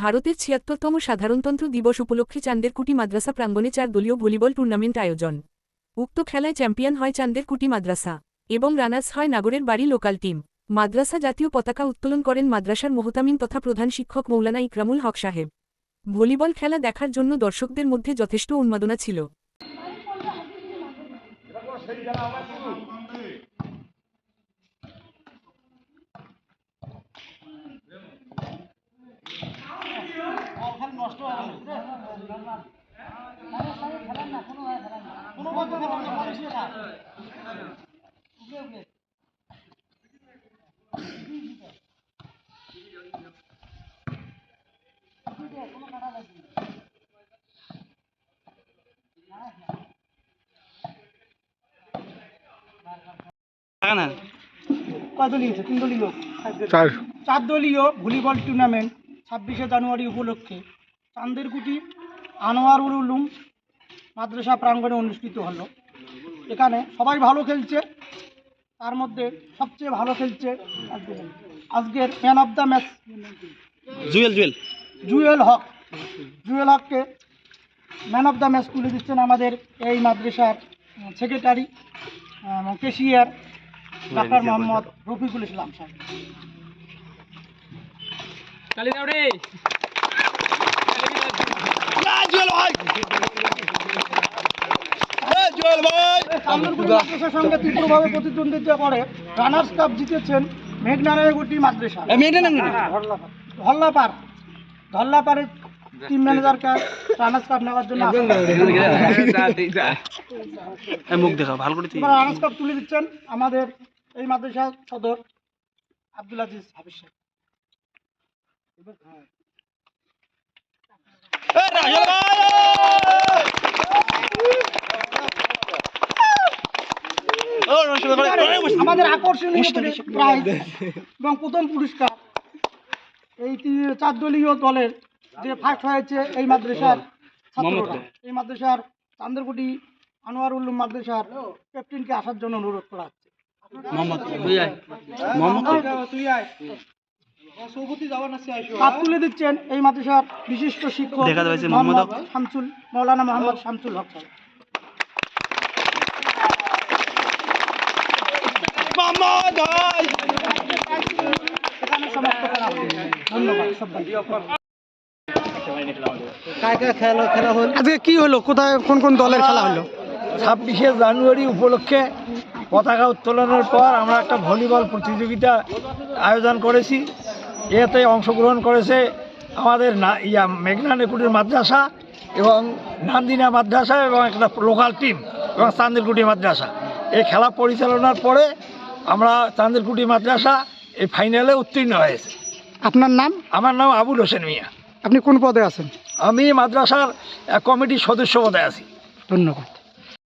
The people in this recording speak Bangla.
ভারতের ছিয়াত্তরতম সাধারণতন্ত্র দিবস উপলক্ষে চান্দেরকুটি মাদ্রাসা প্রাঙ্গণে চার দলীয় ভলিবল টুর্নামেন্ট আয়োজন। উক্ত খেলায় চ্যাম্পিয়ন হয় চান্দেরকুটি মাদ্রাসা এবং রানার্স হয় নাগরের বাড়ি লোকাল টিম। মাদ্রাসা জাতীয় পতাকা উত্তোলন করেন মাদ্রাসার মোহতামিন তথা প্রধান শিক্ষক মৌলানা ইকরামুল হক সাহেব। ভলিবল খেলা দেখার জন্য দর্শকদের মধ্যে যথেষ্ট উন্মাদনা ছিল। চার। দলীয় ভলিবল টুর্নামেন্ট ছাব্বিশে জানুয়ারি উপলক্ষে চান্দেরকুটি আনোয়ারুল উলুম মাদ্রাসা প্রাঙ্গণে অনুষ্ঠিত হলো। এখানে সবাই ভালো খেলছে তার মধ্যে সবচেয়ে ভালো খেলছে আজকের man of the match Jewel Jewel. Jewel Hoque. Jewel হককে ম্যান অফ দ্য ম্যাচ তুলে দিচ্ছেন আমাদের এই মাদ্রাসার secretary cashier doctor Mohammad Rafiqul Islam Saheb. Jewel ভাই জুয়েল ভাই। মাদ্রাসার সঙ্গে তীব্রভাবে প্রতিদ্বন্দ্বিতা করে রানার্স কাপ জিতেছেন মেঘনারায়ণগুটি মাদ্রাসা। ধল্লাপাড়ের টিম ম্যানেজারকে রানার্স কাপ নেওয়ার জন্য মুখ দেখা ভালো করে রানার্স কাপ তুলে দিচ্ছেন আমাদের এই মাদ্রাসা সদর আব্দুল আজিজ হাফিজ সাহেব। রাজল ভাই ও রসগোল্লা করে আমাদের আকর্ষণীয় প্রাইজ এবং প্রথম পুরস্কার। এই চার দলীয় দলের যে ফার্স্ট হয়েছে এই মাদ্রাসার ছাত্ররা। এই মাদ্রাসার চান্দ্রকুটি মাদ্রাসার ক্যাপ্টেনকে আসার জন্য অনুরোধ করা হচ্ছে। তুলে দিচ্ছেন এই মাদ্রাসার বিশিষ্ট শিক্ষক মোহাম্মদ শামসুল মৌলানা মোহাম্মদ শামসুল হক মোহাম্মদ আজকে কি হলো? কোথায় কোন কোন দলের খেলা হলো? ছাব্বিশে জানুয়ারি উপলক্ষে পতাকা উত্তোলনের পর আমরা একটা ভলিবল প্রতিযোগিতা আয়োজন করেছি। এতে অংশগ্রহণ করেছে আমাদের না ইয়া মেঘনা নেকুটির মাদ্রাসা এবং নান্দিনা মাদ্রাসা এবং একটা লোকাল টিম এবং চান্দেরকুটি মাদ্রাসা। এই খেলা পরিচালনার পরে আমরা চান্দেরকুটি মাদ্রাসা এই ফাইনালে উত্তীর্ণ হয়েছে। আপনার নাম? আমার নাম আবুল হোসেন মিয়া। আপনি কোন পদে আছেন? আমি মাদ্রাসার কমিটির সদস্য পদে আছি। ধন্যবাদ।